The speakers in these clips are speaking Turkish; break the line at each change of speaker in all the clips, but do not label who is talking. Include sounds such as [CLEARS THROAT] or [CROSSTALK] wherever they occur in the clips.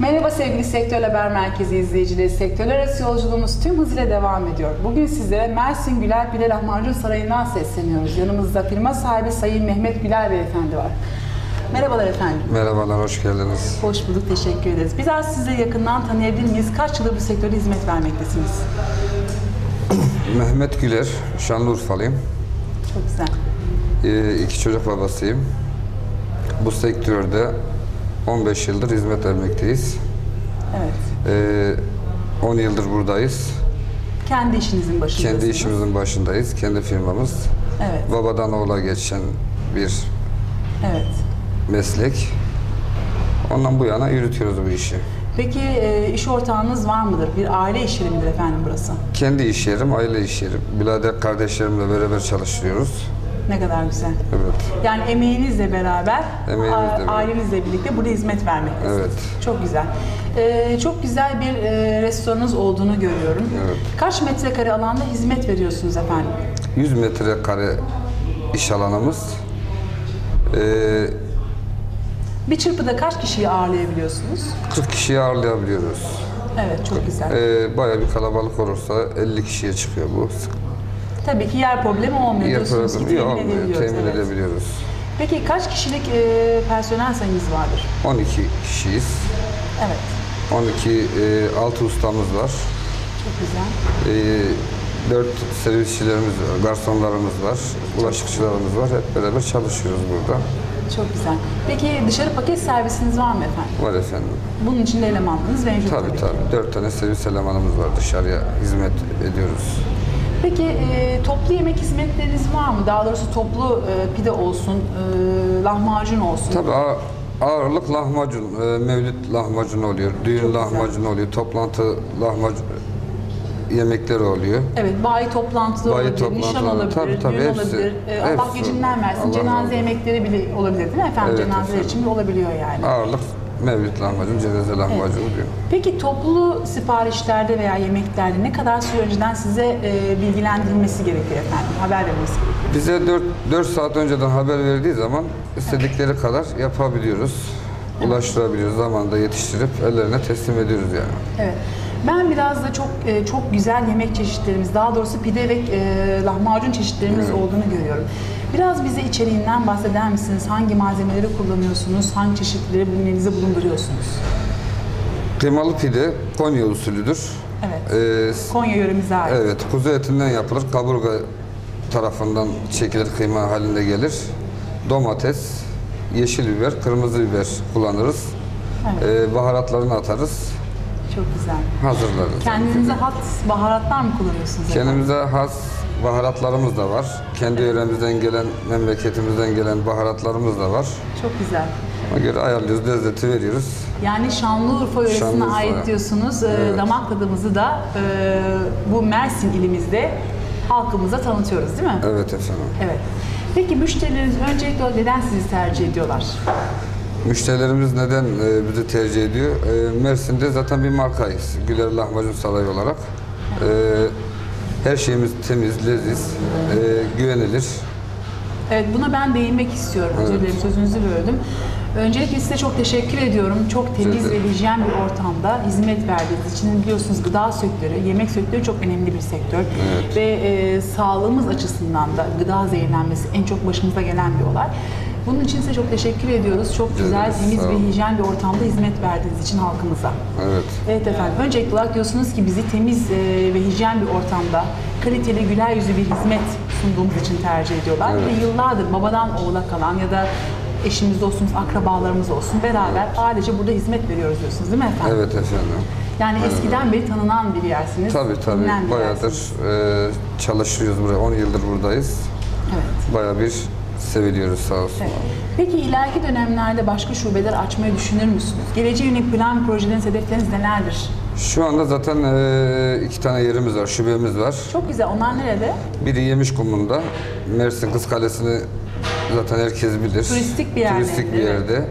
Merhaba sevgili Sektör Haber Merkezi izleyicileri. Sektörler arası yolculuğumuz tüm hızıyla devam ediyor. Bugün sizlere Mersin Güler Pide Lahmacun Sarayı'ndan sesleniyoruz. Yanımızda firma sahibi Sayın Mehmet Güler Beyefendi var. Merhabalar efendim.
Merhabalar, hoş geldiniz.
Hoş bulduk, teşekkür ederiz. Biraz sizi yakından tanıyabilir miyiz? Kaç yıldır bu sektörde hizmet vermektesiniz? [CLEARS THROAT]
Mehmet Güler, Şanlıurfalıyım.
Çok güzel.
Ee, iki çocuk babasıyım. Bu sektörde 15 yıldır hizmet vermekteyiz.
Evet.
Ee, 10 yıldır buradayız.
Kendi işinizin başındasınız.
Kendi işimizin başındayız, kendi firmamız.
Evet,
Babadan oğula geçen bir
evet.
meslek. Ondan bu yana yürütüyoruz bu işi.
Peki e, iş ortağınız var mıdır? Bir aile iş yeri midir efendim burası?
Kendi iş yerim, aile iş yerim. Birader kardeşlerimle beraber çalışıyoruz.
Ne kadar güzel.
Evet.
Yani emeğinizle beraber,
beraber.
ailenizle birlikte burada hizmet vermektesiniz.
Evet.
Çok güzel. Ee, çok güzel bir e, restoranınız olduğunu görüyorum.
Evet.
Kaç metrekare alanda hizmet veriyorsunuz efendim?
100 metrekare iş alanımız. Ee,
Bir çırpıda kaç kişiyi ağırlayabiliyorsunuz?
40 kişiyi ağırlayabiliyoruz.
Evet, çok güzel.
Ee, bayağı bir kalabalık olursa 50 kişiye çıkıyor bu.
Tabii ki yer problemi olmuyor
Yer
diyorsunuz ki
problemi
temin
olmuyor,
edebiliyoruz.
temin
evet.
edebiliyoruz.
Peki kaç kişilik e, personel sayınız vardır?
12 kişiyiz.
Evet,
12, e, 6 ustamız var.
çok güzel.
E, 4 servisçilerimiz var, garsonlarımız var, bulaşıkçılarımız var. Hep beraber çalışıyoruz burada.
Çok güzel. Peki dışarı paket servisiniz var mı efendim?
Var efendim.
Bunun için de elemanlarınız mevcut
Tabii tabii. 4 tane servis elemanımız var. Dışarıya hizmet ediyoruz.
Peki e, toplu yemek hizmetleriniz var mı? Daha doğrusu toplu e, pide olsun, e, lahmacun olsun.
Tabii ağ- ağırlık lahmacun, e, mevlüt lahmacun oluyor, düğün lahmacun oluyor, toplantı lahmacun yemekleri oluyor.
Evet, bayi toplantıları
Bayi
olabilir, nişan
toplantıları,
olabilir,
tabii, tabii,
düğün
hepsi,
olabilir. E, Allah
hepsi.
gecinden versin,
Allah razı
cenaze
olsun.
yemekleri bile olabilir değil mi efendim?
Evet,
Cenazeler
efendim.
için de olabiliyor yani.
Ağırlık mevlüt lahmacun, cenaze lahmacun diyor.
Peki toplu siparişlerde veya yemeklerde ne kadar süre önceden size e, bilgilendirilmesi gerekiyor efendim, haber verilmesi gerekiyor?
Bize 4, 4 saat önceden haber verdiği zaman istedikleri kadar yapabiliyoruz. Ulaştırabiliyoruz, zamanında yetiştirip ellerine teslim ediyoruz yani.
Evet. Ben biraz da çok e, çok güzel yemek çeşitlerimiz, daha doğrusu pide ve e, lahmacun çeşitlerimiz olduğunu görüyorum. Biraz bize içeriğinden bahseder misiniz? Hangi malzemeleri kullanıyorsunuz? Hangi çeşitleri bünyenize bulunduruyorsunuz?
Kıymalı pide Konya usulüdür.
Evet.
Ee,
Konya yöremize ait.
Evet, kuzu etinden yapılır. Kaburga tarafından çekilir, kıyma halinde gelir. Domates, yeşil biber, kırmızı biber kullanırız. Ee, baharatlarını atarız,
Çok güzel.
hazırlarız.
Kendinize has baharatlar mı kullanıyorsunuz?
Kendimize has baharatlarımız da var. Kendi yöremizden gelen, memleketimizden gelen baharatlarımız da var.
Çok güzel.
Ona göre ayarlıyoruz, lezzeti veriyoruz.
Yani Şanlıurfa yöresine
Şanlıurfa.
ait diyorsunuz. Ee,
Evet.
Damak tadımızı da e, bu Mersin ilimizde halkımıza tanıtıyoruz değil mi?
Evet efendim.
Evet. Peki müşterileriniz öncelikle neden sizi tercih ediyorlar?
Müşterilerimiz neden e, bizi tercih ediyor? E, Mersin'de zaten bir markayız. Güler Lahmacun Sarayı olarak. E, her şeyimiz temiz, leziz, e, güvenilir.
Evet buna ben değinmek istiyorum. Özür
Evet.
dilerim sözünüzü böldüm. Öncelikle size çok teşekkür ediyorum. Çok temiz ve hijyen bir ortamda hizmet verdiğiniz için biliyorsunuz gıda sektörü, yemek sektörü çok önemli bir sektör. Ve e, sağlığımız açısından da gıda zehirlenmesi en çok başımıza gelen bir olay. Bunun için size çok teşekkür ediyoruz. Çok güzel,
ederiz.
temiz ve hijyen bir ortamda hizmet verdiğiniz için halkımıza.
Evet.
Evet efendim. Öncelikli olarak diyorsunuz ki bizi temiz e, ve hijyen bir ortamda kaliteli, güler yüzlü bir hizmet sunduğumuz için tercih ediyorlar.
Evet.
Ve yıllardır babadan oğula kalan ya da eşimiz, dostumuz, akrabalarımız olsun beraber ailece burada hizmet veriyoruz diyorsunuz değil mi efendim?
Evet efendim.
Yani eskiden beri tanınan bir yersiniz.
Tabii tabii. Bayağıdır e, çalışıyoruz buraya. 10 yıldır buradayız.
Evet.
Bayağı bir seviliyoruz sağ olsun.
Evet. Peki ileriki dönemlerde başka şubeler açmayı düşünür müsünüz? Geleceğe yönelik plan projeleriniz, hedefleriniz nelerdir?
Şu anda zaten e, iki tane yerimiz var, şubemiz var.
Çok güzel. Onlar nerede?
Biri Yemişkumlu'nda. Mersin Kız Kalesi'ni zaten herkes bilir.
Turistik bir yerde,
Turistik bir yerde.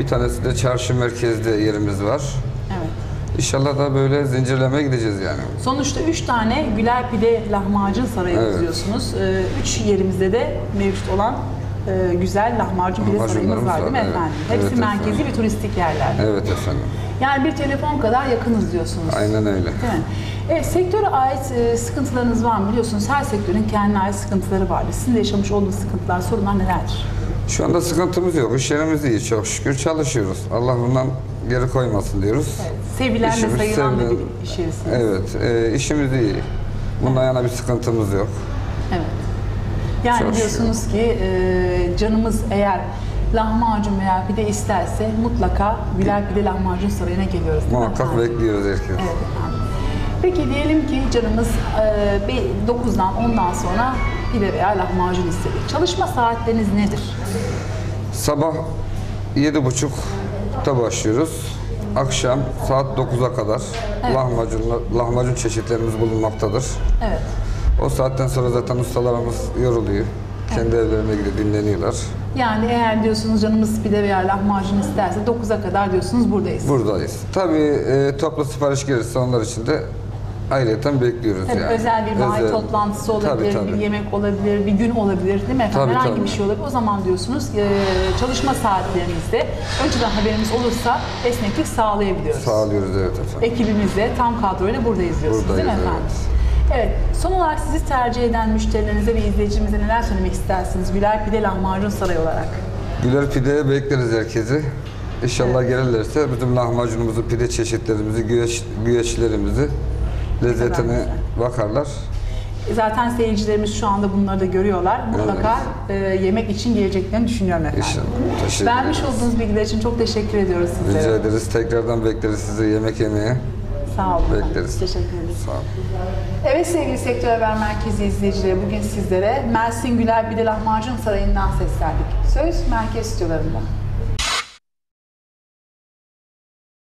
Bir tanesi de çarşı merkezde yerimiz var.
Evet.
İnşallah da böyle zincirlemeye gideceğiz yani.
Sonuçta üç tane Güler Pide Lahmacun Sarayı
Evet.
diyorsunuz. Ee, üç yerimizde de mevcut olan e, güzel lahmacun pide
Lahmacunlarımız
sarayımız var değil mi
var, evet.
efendim?
Evet
Hepsi
efendim.
merkezi ve turistik yerler.
Evet efendim.
Yani bir telefon kadar yakınız diyorsunuz.
Aynen öyle.
Değil mi? Evet, sektöre ait e, sıkıntılarınız var mı? Biliyorsunuz her sektörün kendine ait sıkıntıları vardır. Sizin de yaşamış olduğunuz sıkıntılar, sorunlar nelerdir?
Şu anda sıkıntımız yok. İş yerimiz iyi çok şükür çalışıyoruz. Allah bundan geri koymasın diyoruz.
Evet, sevilen ve
İşimiz
sayılan da
sevilen-
bir iş yerisiniz.
Evet, e, işimiz iyi. Bundan yana bir sıkıntımız yok.
Evet. Yani
Çok
diyorsunuz ki e, canımız eğer lahmacun veya pide isterse mutlaka Güler Pide Lahmacun Sarayı'na geliyoruz. değil mi
Muhakkak
efendim?
bekliyoruz herkes.
Evet efendim. Peki diyelim ki canımız e, bir 9'dan 10'dan sonra pide veya lahmacun istedi. Çalışma saatleriniz nedir?
Sabah 7.30'da başlıyoruz. Akşam saat 9'a kadar lahmacun, lahmacun çeşitlerimiz bulunmaktadır.
Evet.
O saatten sonra zaten ustalarımız yoruluyor. Kendi evlerine gidip dinleniyorlar.
Yani eğer diyorsunuz canımız pide veya lahmacun isterse 9'a kadar diyorsunuz buradayız.
Buradayız. Tabii e, toplu sipariş gelirse onlar için de ayrıyeten bekliyoruz
Tabii
yani.
özel bir bayi
Özel.
toplantısı olabilir,
Tabii, tabii.
bir yemek olabilir, bir gün olabilir değil mi efendim?
Tabii,
Herhangi
tabii.
bir şey olabilir. O zaman diyorsunuz e, çalışma saatlerimizde önceden haberimiz olursa esneklik sağlayabiliyoruz.
Sağlıyoruz evet efendim.
Ekibimizle tam kadroyla buradayız diyorsunuz değil mi
Buradayız,
efendim? Evet. Son olarak sizi tercih eden müşterilerinize ve izleyicimize neler söylemek istersiniz? Güler Pide Lahmacun Sarayı olarak.
Güler pideye bekleriz herkesi. İnşallah gelirlerse bizim lahmacunumuzu, pide çeşitlerimizi, güveç, güveçlerimizi lezzetine bakarlar.
Zaten seyircilerimiz şu anda bunları da görüyorlar. Mutlaka e, yemek için geleceklerini düşünüyorum efendim.
İnşallah. Teşekkür
Vermiş
ederiz.
olduğunuz bilgiler için çok teşekkür ediyoruz sizlere.
Rica ederiz. Tekrardan bekleriz sizi yemek yemeye.
Sağ olun.
Bekleriz.
Teşekkür ederiz.
Sağ olun.
Evet sevgili Sektör Haber Merkezi izleyicileri bugün sizlere Mersin Güler Bide Lahmacun Sarayı'ndan seslendik. Söz merkez stüdyolarında.